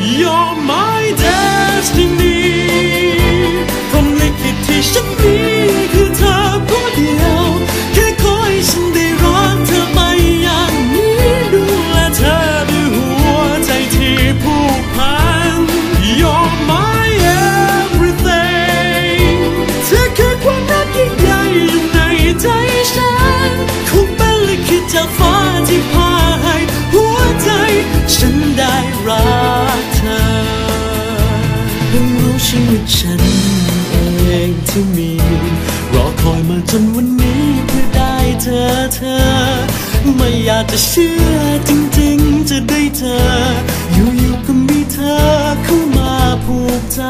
You're my destiny. ทำลิขิตที่ฉันมี เพิ่งรู้ชีวิตฉันเองที่มี รอคอยมาจนวันนี้เพื่อได้เธอเธอ ไม่อยากจะเชื่อจริงๆ จะได้เธอ อยู่ๆก็มีเธอเข้ามาผูกใจ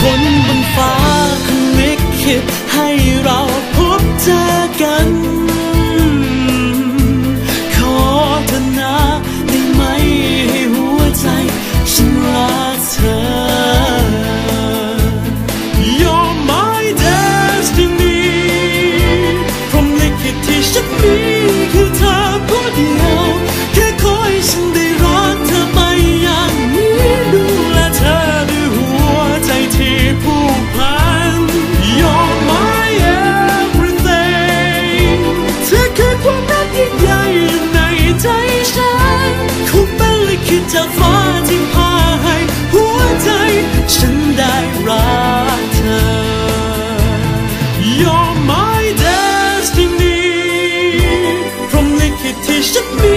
คนบนฟ้าคงลิคิดให้ You're my destiny พรมลิขิตที่ฉันมี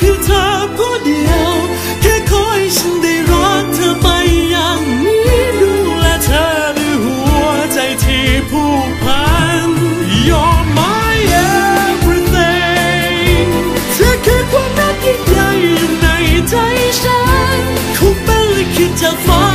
คือเธอผู้เดียว แค่คอยฉันได้รักเธอไปอย่างนี้ดูแลเธอด้วยหัวใจที่ผูกพัน You're my everything เธอคือความรักยิ่งใหญ่อยู่ในใจฉันคงเป็นลิขิตจากฟ้า